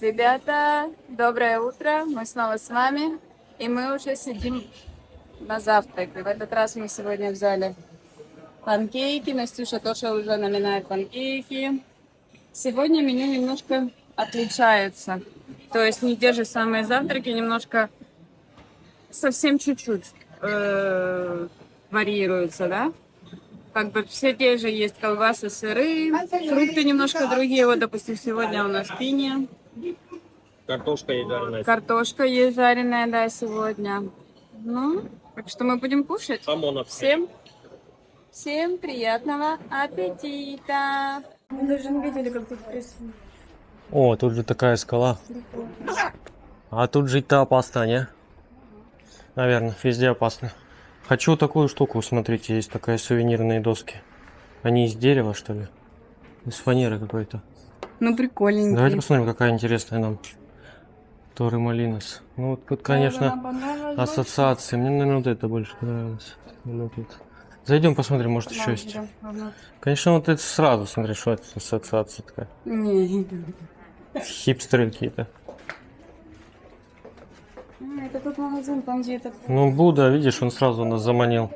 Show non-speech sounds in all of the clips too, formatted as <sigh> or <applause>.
Ребята, доброе утро. Мы снова с вами. И мы уже сидим на завтрак. И в этот раз мы сегодня взяли панкейки. Настюша тоже уже наминает панкейки. Сегодня меню немножко отличается. То есть не те же самые завтраки, немножко совсем чуть-чуть э, варьируются, да? Как бы все те же есть колбасы, сыры, фрукты немножко другие. Вот, допустим, сегодня у нас пиния. Картошка и жареная. Картошка есть жареная, да, сегодня. Ну, так что мы будем кушать. Хамонов. Всем, всем приятного аппетита! Мы даже не видели, как тут красиво. О, тут же такая скала. А тут жить-то опасно, не? Наверное, везде опасно. Хочу такую штуку, смотрите, есть такая сувенирные доски. Они из дерева, что ли? Из фанеры какой-то. Ну, прикольненький. Давайте посмотрим, какая интересная нам. Торы Малинос. Ну, вот тут, конечно, ассоциации. Мне, наверное, вот это больше понравилось. Ну, тут. Зайдем посмотрим, может, еще есть. Конечно, вот это сразу, смотри, что это ассоциация такая. Не. Хипстеры какие-то. А, Это тот магазин, там, где этот... Ну, Будда, видишь, он сразу нас заманил.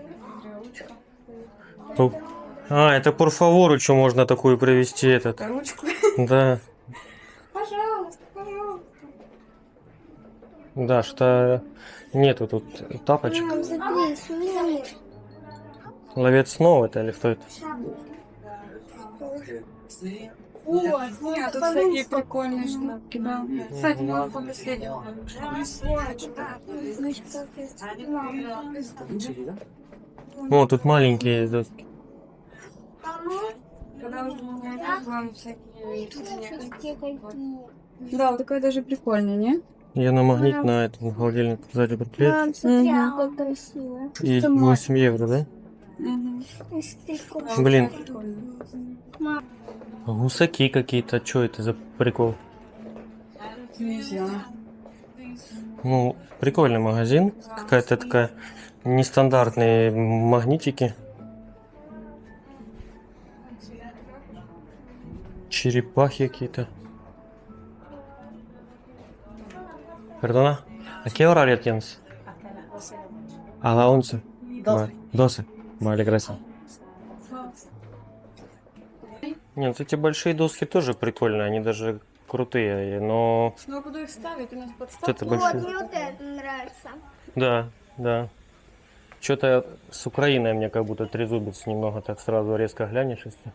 А, это favor, что можно такую привезти этот. Ручку. Да, Пожалуйста, пожалуйста. да, что нету тут тапочек. Мам. Ловец снова это или кто это? О, нет, тут всякие прикольные шнурки, да. Кстати, мы по последнему. О, тут маленькие доски. Когда уже вам всякие... Да, вот такая даже прикольная, не? Я на магнит на этом на холодильник сзади приклеить. Как красиво. И это 8 евро, да? Блин, гусаки какие-то. Что это за прикол? Ну, прикольный магазин. Какая-то такая нестандартные магнитики. Черепахи какие-то. Perdona? ¿A qué horario tienes? A la 11. Vale, 12. Vale, gracias. Не, вот эти большие доски тоже прикольные, они даже крутые, но Ну, я буду их ставить, у нас подставка. это вот, большие. мне вот это нравится. Да, да. Что-то с Украиной мне как будто трезубец немного так сразу резко глянешь, если.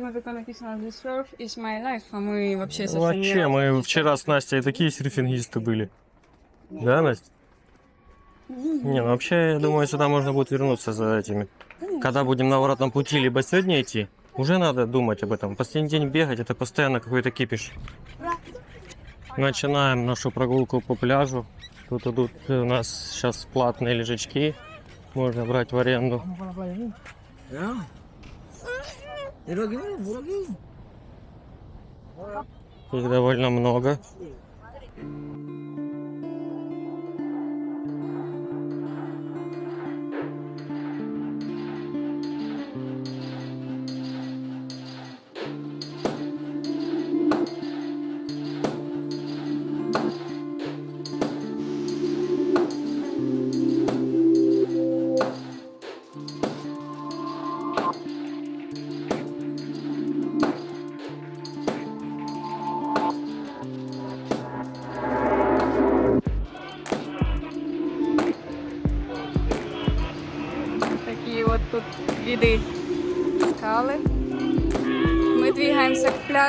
Ну, только написано «The surf is my life», а мы вообще совсем Вообще, мы вчера с Настей такие серфингисты были. Да, Настя? Не, ну вообще, я думаю, сюда можно будет вернуться за этими. Когда будем на обратном пути, либо сегодня идти, уже надо думать об этом. Последний день бегать, это постоянно какой-то кипиш. Начинаем нашу прогулку по пляжу. Тут идут у нас сейчас платные лежачки. Можно брать в аренду. Их довольно много.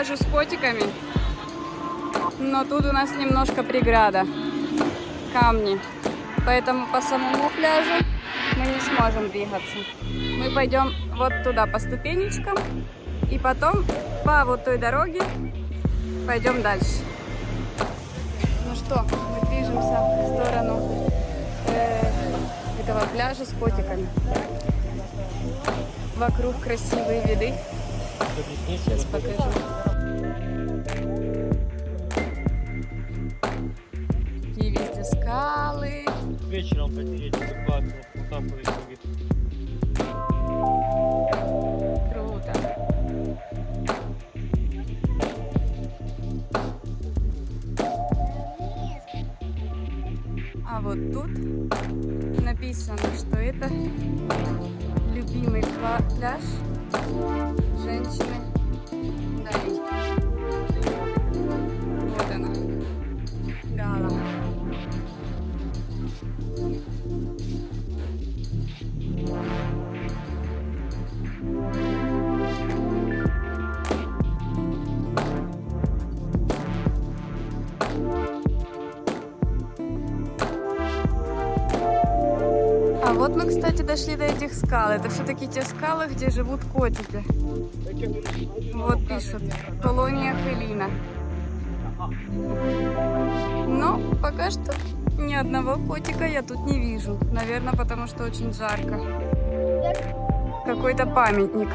Пляжу с котиками. Но тут у нас немножко преграда. Камни. Поэтому по самому пляжу мы не сможем двигаться. Мы пойдем вот туда по ступенечкам. И потом по вот той дороге пойдем дальше. Ну что, мы движемся в сторону э, этого пляжа с котиками. Вокруг красивые виды. Сейчас покажу. tirar um pé direito. Мы, кстати, дошли до этих скал. Это все-таки те скалы, где живут котики. Вот пишут. Колония Хелина. Но пока что ни одного котика я тут не вижу. Наверное, потому что очень жарко. Какой-то памятник.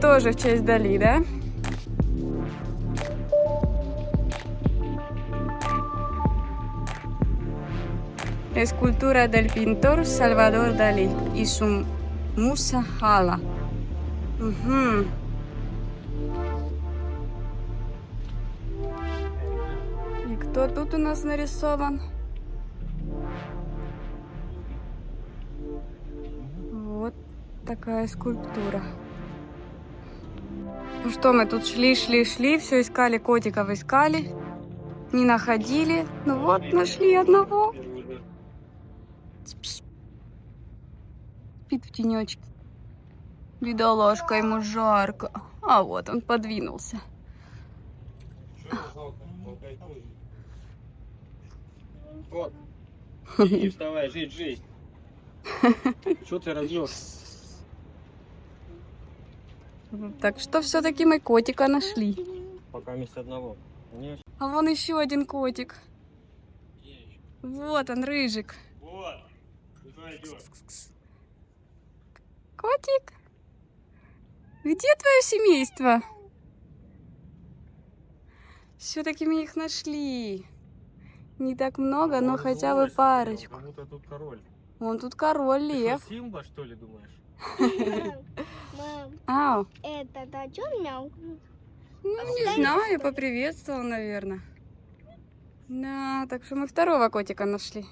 Тоже в честь Дали, да? Escultura del pintor Salvador Dalí y su musa Hala. Угу. И кто тут у нас нарисован? Вот такая скульптура. Ну что, мы тут шли, шли, шли, все искали котиков, искали, не находили. Ну вот, нашли одного. Спит в тенечке. Бедоложка, ему жарко. А вот он подвинулся. Вот. Иди, вставай, жить жизнь. <laughs> Что ты разъешь? Так что все-таки мы котика нашли. Пока вместо одного. А вон еще один котик. Вот он, рыжик. Вот. Куда идешь? Котик, где твое семейство? Все-таки мы их нашли. Не так много, но хотя бы парочку. Кому-то тут король. Вон тут король Ты лев. что, Симба, что ли, думаешь? <laughs> Мам, Ау. это да, он мяукнул? Ну, не знаю, поприветствовал, наверное. Да, так что мы второго котика нашли.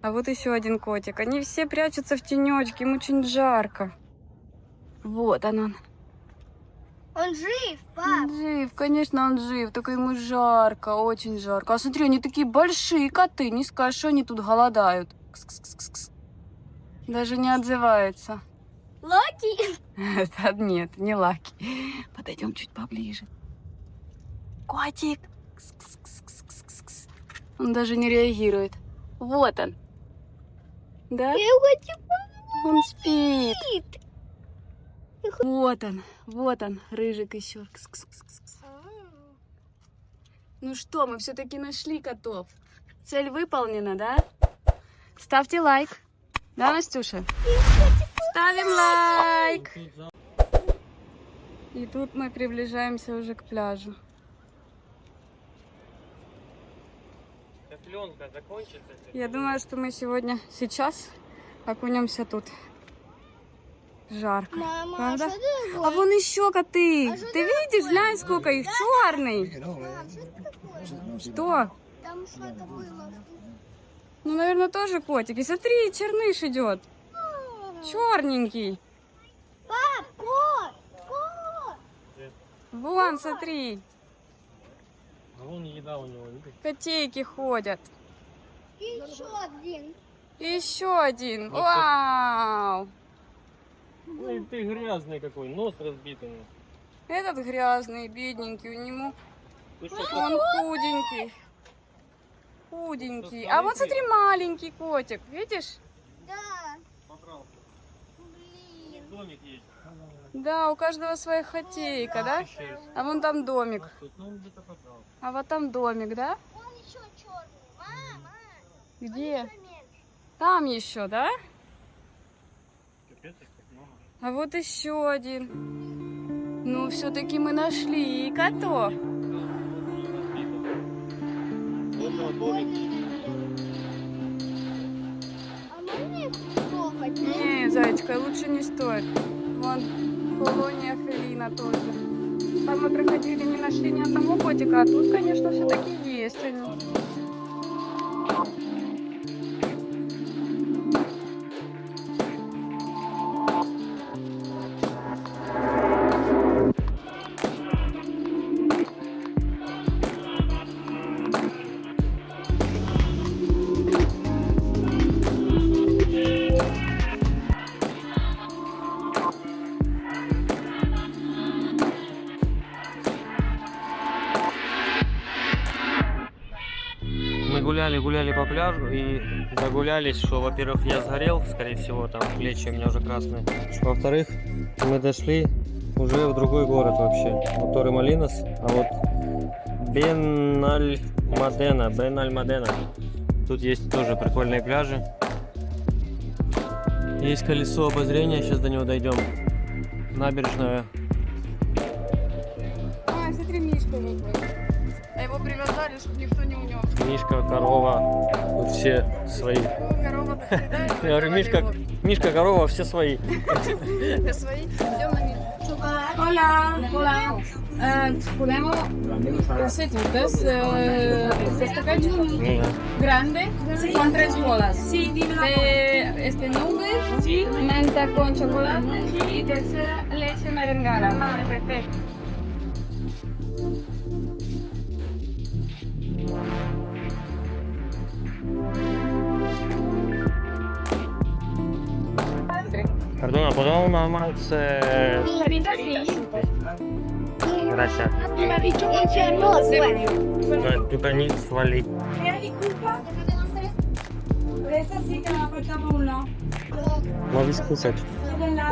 А вот еще один котик. Они все прячутся в тенечке, им очень жарко. Вот он он. Он жив, пап. Жив, конечно, он жив, только ему жарко, очень жарко. А смотри, они такие большие коты, не скажешь, что они тут голодают. Кс-кс-кс-кс. Даже не отзываются. Локи. Это <laughs> нет, не Лаки. Подойдем чуть поближе. Котик. Кс-кс-кс-кс-кс-кс. Он даже не реагирует. Вот он. Да? Я хочу Он спит. Вот он, вот он, рыжик еще. Кс-кс-кс-кс. Ну что, мы все-таки нашли котов. Цель выполнена, да? Ставьте лайк. Да, Настюша? Ставим лайк. И тут мы приближаемся уже к пляжу. Я думаю, что мы сегодня, сейчас окунемся тут. Жарко. Мама, а Правда? ты А вон еще коты. А что Ты видишь, глянь, сколько их. Черный. Мам, что? Там что-то было. Ну, наверное, тоже котик. И смотри, черныш идет. Черненький. Пап, кот, кот. Вон, смотри. А вон еда у него, видишь? Котейки ходят. И еще один. И еще один. Вот Вау. Ну и ты грязный какой, нос разбитый. Этот грязный, бедненький. У него Ты что, он худенький. Худенький. А вот смотри, маленький котик. Видишь? Да. поправ? Блин. Домик есть. Да, у каждого своя хотейка, да? А вон там домик. А ну. А вот там домик, да? Он еще черный. Мама. Где? Там еще, да? Капец, их так много. А вот еще один. Ну, все-таки мы нашли котов. Их трогать? Не, зайчка, лучше не стоит. Вон колония Фелина тоже. Там мы проходили, не нашли ни одного котика, а тут, конечно, все-таки есть. Гуляли, гуляли по пляжу и загулялись, что, во-первых, я сгорел, скорее всего, там плечи у меня уже красные. Во-вторых, мы дошли уже в другой город вообще. Вот Торре Малинос, а вот Бен-Аль-Мадена, Бен-Аль-Мадена. Тут есть тоже прикольные пляжи. Есть колесо обозрения, сейчас до него дойдем. Набережная. А, смотри, Мишка выплыл. А его привязали, чтобы никто не унес. <laughs> Мишка, корова, все свои. Корова Я говорю, Мишка, Мишка, корова, все свои. Ты свои? Идем на Мишку. Hola, hola. Podemos со стаканчиком Ну да. grande con tres bolas. Sí, de este nube, menta con chocolate y tercera leche merengada. Perfecto. Perdona, ¿podemos más? Eh... Gracias. Me ha dicho que no. No, tú tenés свали. Esa sí que la apartamos uno. Можешь кушать.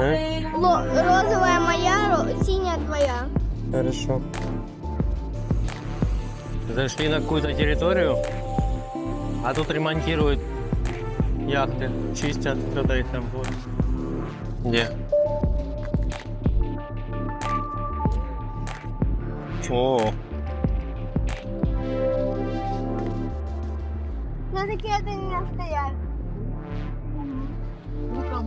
¿Eh? Ло- розовая моя, синяя твоя. Хорошо. Зашли на какую-то территорию, а тут ремонтируют яхты, чистят, кто-то их там вот. Где? О, На такие это не настоять. А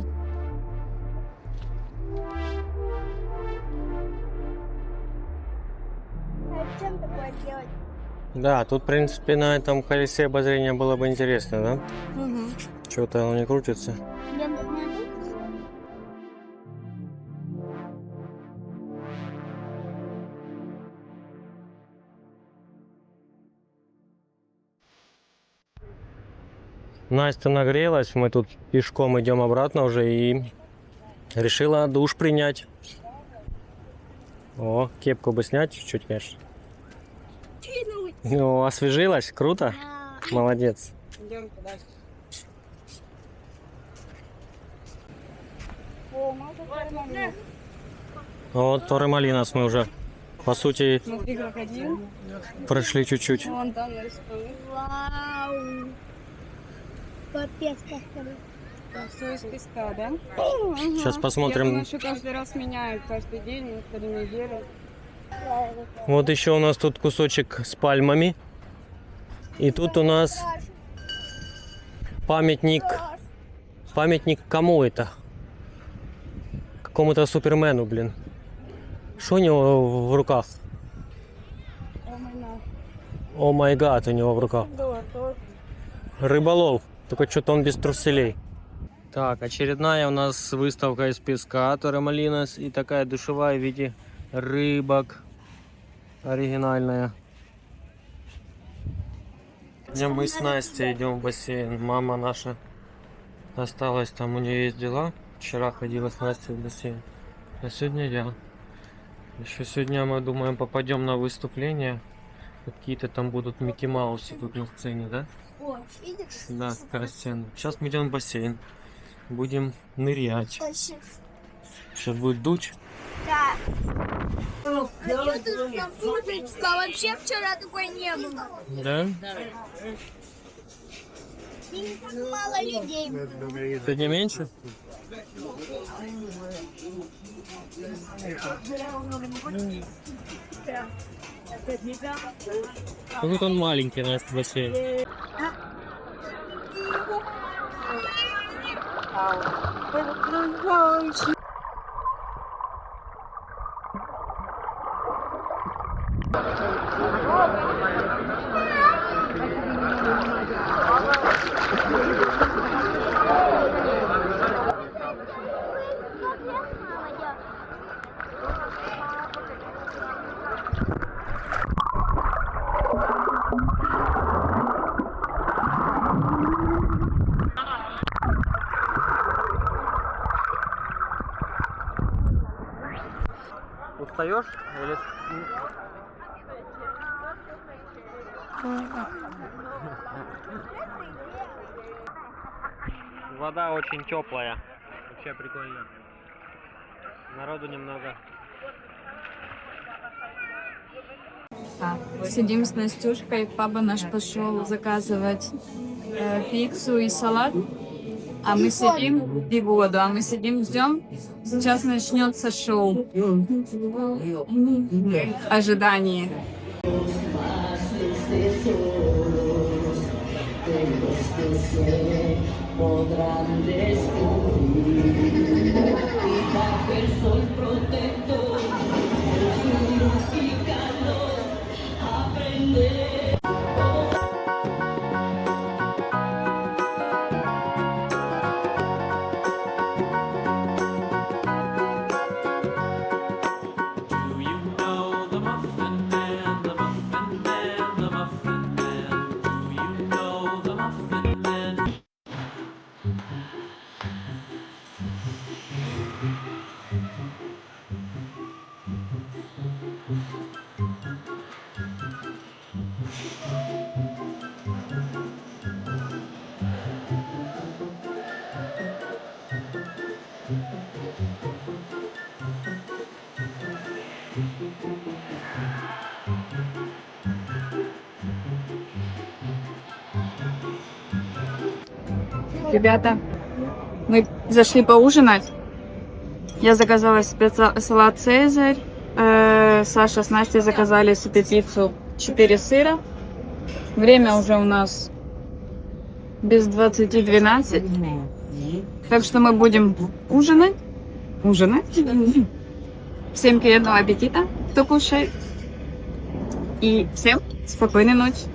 Зачем такое делать? да, тут, в принципе, на этом колесе обозрения было бы интересно, да? Что-то оно не крутится. Я Настя нагрелась, мы тут пешком идем обратно уже и решила душ принять. О, кепку бы снять чуть-чуть, конечно. Ну, освежилась, круто, молодец. Идем дальше. Вот Торре Малинос мы уже, по сути, Смотри, прошли чуть-чуть. Вон там нарисован. Вау. Капец, как хорошо. Все из песка, да? Сейчас Я посмотрим. думаю, что каждый раз меняют, каждый день, каждую неделю. Вот еще у нас тут кусочек с пальмами. И тут у нас памятник. Памятник кому это? Какому-то супермену, блин. Что у него в руках? О май гад, у него в руках. Рыболов. Только что-то он без труселей. Так, очередная у нас выставка из песка Торемалинос и такая душевая в виде рыбок. Оригинальная. Сегодня мы с Настей идем в бассейн. Мама наша осталась там, у нее есть дела. Вчера ходила с Настей в бассейн. А сегодня я. Еще сегодня мы думаем попадем на выступление. Какие-то там будут Микки Маусы тут на сцене, да? Да, такая сцена. Сейчас мы идем в бассейн. Будем нырять. Сейчас будет дуть. Да. А вообще вчера такой не было. Да? Так мало людей. Сегодня меньше? Ну, тут он маленький, Настя, бассейн. 아우, 배고픈 당신. Устаешь? Или... Вода очень теплая. Вообще прикольно. Народу немного. Сидим с Настюшкой. Папа наш пошел заказывать э, пиццу и салат. А мы сидим и воду, а мы сидим, ждем. Сейчас начнется шоу. Ожидание. Do Ребята, мы зашли поужинать. Я заказала себе са- салат Цезарь. Э, Саша с Настей заказали себе пиццу 4 сыра. Время уже у нас без 20-12. Так что мы будем ужинать. Ужинать. Всем приятного аппетита, кто кушает. И всем спокойной ночи.